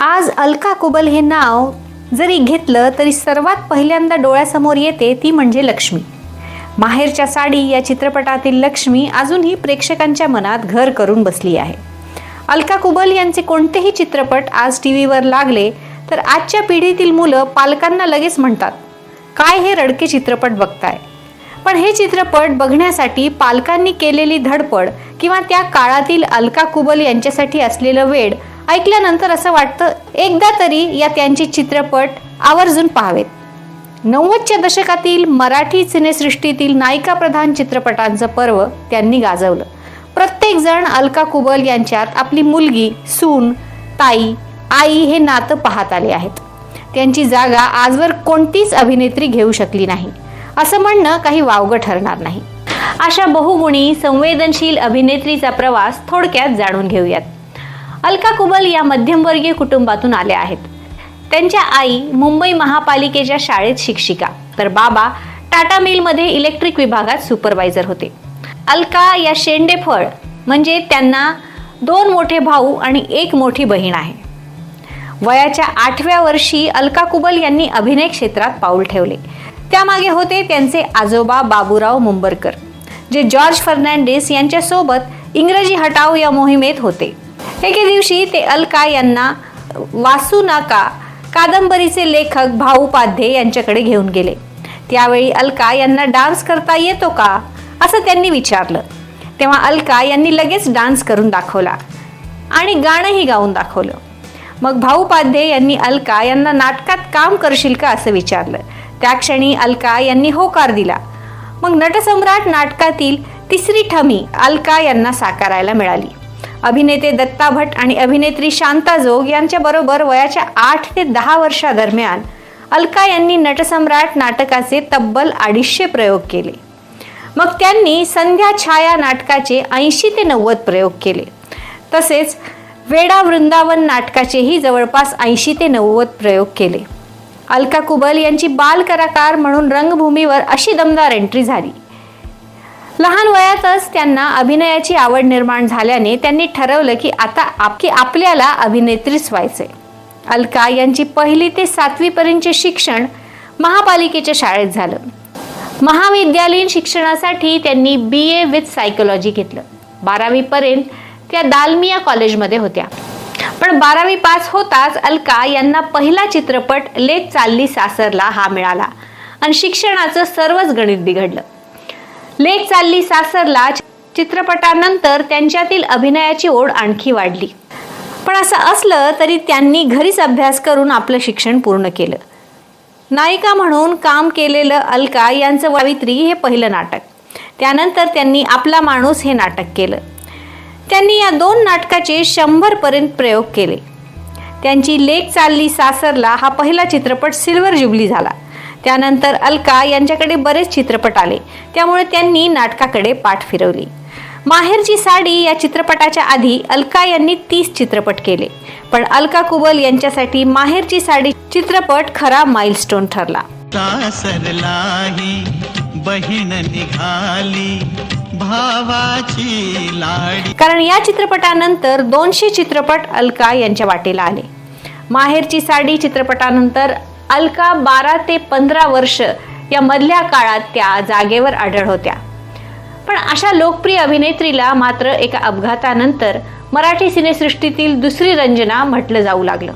आज अलका कुबल हे नाव जरी घेतलं तरी सर्वात पहिल्यांदा डोळ्यासमोर येते ती म्हणजे लक्ष्मी. माहेरच्या साडी या चित्रपटातील लक्ष्मी अजूनही प्रेक्षकांच्या मनात घर करून बसली आहे. अलका कुबल यांचे कोणतेही चित्रपट आज टी व्हीवर लागले तर आजच्या पिढीतील मुलं पालकांना लगेच म्हणतात काय हे रडके चित्रपट बघताय? पण हे चित्रपट बघण्यासाठी पालकांनी केलेली धडपड किंवा त्या काळातील अलका कुबल यांच्यासाठी असलेलं वेळ ऐकल्यानंतर असं वाटतं एकदा तरी या त्यांचे चित्रपट आवर्जून पाहावेत. नव्वदच्या दशकातील मराठी सिनेसृष्टीतील नायिका प्रधान चित्रपटांचं पर्व त्यांनी गाजवलं. प्रत्येक जण अलका कुबल यांच्यात आपली मुलगी सून ताई आई हे नातं पाहत आले आहेत. त्यांची जागा आजवर कोणतीच अभिनेत्री घेऊ शकली नाही. असं म्हणणं काही वावगं ठरणार नाही. अशा बहुगुणी संवेदनशील अभिनेत्रीचा प्रवास थोडक्यात जाणून घेऊयात. अलका कुबल या मध्यमवर्गीय कुटुंबातून आल्या आहेत. त्यांच्या आई मुंबई महापालिकेच्या शाळेत शिक्षिका. तर बाबा टाटा मिलमध्ये इलेक्ट्रिक विभागात सुपरवायझर होते. अलका या शेंडेफळ म्हणजे त्यांना दोन मोठे भाऊ आणि एक मोठी बहीण आहे. वयाच्या आठव्या वर्षी अलका कुबल यांनी अभिनय क्षेत्रात पाऊल ठेवले. त्यामागे होते त्यांचे आजोबा बाबूराव मुंबरकर जे जॉर्ज फर्नांडिस यांच्यासोबत इंग्रजी हटाव या मोहिमेत होते. एके दिवशी ते अलका यांना वासू नाका कादंबरीचे लेखक भाऊ पाध्ये यांच्याकडे घेऊन गेले. त्यावेळी अलका यांना डान्स करता येतो का? असं त्यांनी विचारलं. तेव्हा अलका यांनी लगेच डान्स करून दाखवला आणि गाणंही गाऊन दाखवलं. मग भाऊ पाध्ये यांनी अलका यांना नाटकात काम करशील का असं विचारलं. त्या क्षणी अलका यांनी होकार दिला. मग नटसम्राट नाटकातील तिसरी ठमी अलका यांना साकारायला मिळाली. अभिनेते दत्ता भट आणि अभिनेत्री शांता जोग यांच्याबरोबर वयाच्या आठ ते दहा वर्षादरम्यान अलका यांनी नटसम्राट नाटकाचे तब्बल अडीचशे प्रयोग केले. मग त्यांनी संध्या छाया नाटकाचे ऐंशी ते नव्वद प्रयोग केले. तसेच वेडा वृंदावन नाटकाचेही जवळपास ऐंशी ते नव्वद प्रयोग केले. अलका कुबल यांची बालकलाकार म्हणून रंगभूमीवर अशी दमदार एंट्री झाली. लहान वयातच त्यांना अभिनयाची आवड निर्माण झाल्याने त्यांनी ठरवलं की आता आप की आपल्याला अभिनेत्रीच व्हायचंय. अलका यांची पहिली ते सातवी पर्यंतचे शिक्षण महापालिकेच्या शाळेत झालं. महाविद्यालयीन शिक्षणासाठी त्यांनी बी ए विथ सायकोलॉजी घेतलं. बारावीपर्यंत त्या दालमिया कॉलेजमध्ये होत्या. पण बारावी पास होताच अलका यांना पहिला चित्रपट लेत चालली सासरला हा मिळाला. आणि शिक्षणाचं सर्वच गणित बिघडलं. लेक चालली सासरला चित्रपटानंतर त्यांच्यातील अभिनयाची ओढ आणखी वाढली. पण असं असलं तरी त्यांनी घरीच अभ्यास करून आपलं शिक्षण पूर्ण केलं. नायिका म्हणून काम केलेलं अलका यांचं वावित्री हे पहिलं नाटक. त्यानंतर त्यांनी आपला माणूस हे नाटक केलं. त्यांनी या दोन नाटकाचे शंभरपर्यंत प्रयोग केले. त्यांची लेख चालली सासरला हा पहिला चित्रपट सिल्वर जुबली झाला. त्यानंतर अलका यांच्याकडे बरेच चित्रपट आले. त्यामुळे त्यांनी नाटकाकडे पाठ फिरवली. माहेरची साडी या चित्रपटाच्या आधी अलका यांनी तीस चित्रपट केले. पण अलका कुबल यांच्यासाठी माहेरची साडी चित्रपट खरा माइलस्टोन ठरला. बहीण निघाली भावाची लाडी. कारण या चित्रपटानंतर दोनशे चित्रपट अलका यांच्या वाटेला आले. माहेरची साडी चित्रपटानंतर अलका बारा ते पंधरा वर्ष या मधल्या काळात त्या जागेवर आढळ होत्या. पण अशा लोकप्रिय अभिनेत्रीला मात्र एका अपघातानंतर मराठी सिनेसृष्टीतील दुसरी रंजना म्हटलं जाऊ लागलं.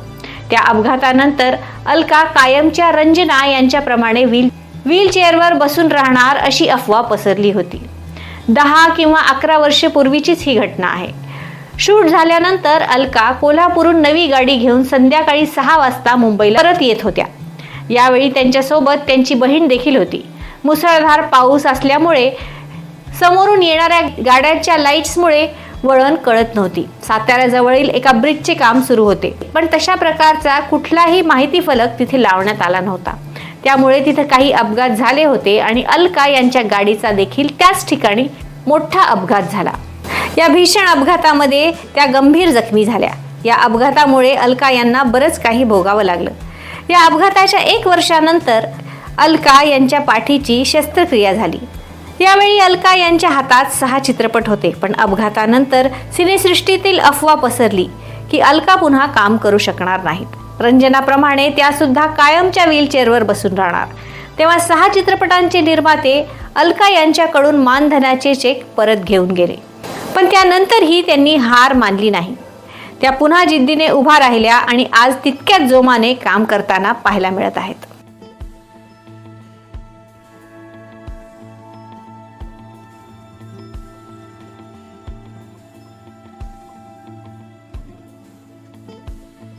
त्या अपघातानंतर अलका कायमच्या रंजना यांच्याप्रमाणे व्हील व्हीलचेअरवर बसून राहणार अशी अफवा पसरली होती. दहा किंवा अकरा वर्षपूर्वीचीच ही घटना आहे. शूट झाल्यानंतर अलका कोल्हापूरहून नवी गाडी घेऊन संध्याकाळी सहा वाजता मुंबईला परत येत होत्या. यावेळी त्यांच्यासोबत त्यांची बहीण देखील होती. मुसळधार पाऊस असल्यामुळे समोरून येणाऱ्या गाड्यांच्या लाईट्समुळे वळण कळत नव्हती. साताऱ्याजवळील एका ब्रिजचे काम सुरू होते. पण तशा प्रकारचा कुठलाही माहिती फलक तिथे लावण्यात आला नव्हता. त्यामुळे तिथे काही अपघात झाले होते आणि अलका यांच्या गाडीचा देखील त्याच ठिकाणी मोठा अपघात झाला. या भीषण अपघातामध्ये त्या गंभीर जखमी झाल्या. या अपघातामुळे अलका यांना बरंच काही भोगावं लागलं. या अपघाताच्या एक वर्षानंतर अलका यांच्या पाठीची शस्त्रक्रिया झाली. यावेळी अलका यांच्या हातात सहा चित्रपट होते पण अपघातानंतर सिनेसृष्टीतील अफवा पसरली की अलका पुन्हा काम करू शकणार नाहीत. रंजनाप्रमाणे त्या सुद्धा कायमच्या व्हीलचेअरवर बसून राहणार. तेव्हा सहा चित्रपटांचे निर्माते अलका यांच्याकडून मानधनाचे चेक परत घेऊन गेले. पण त्यानंतरही त्यांनी हार मानली नाही. त्या पुन्हा जिद्दीने उभा राहिल्या आणि आज तितक्याच जोमाने काम करताना पाहायला मिळत आहेत.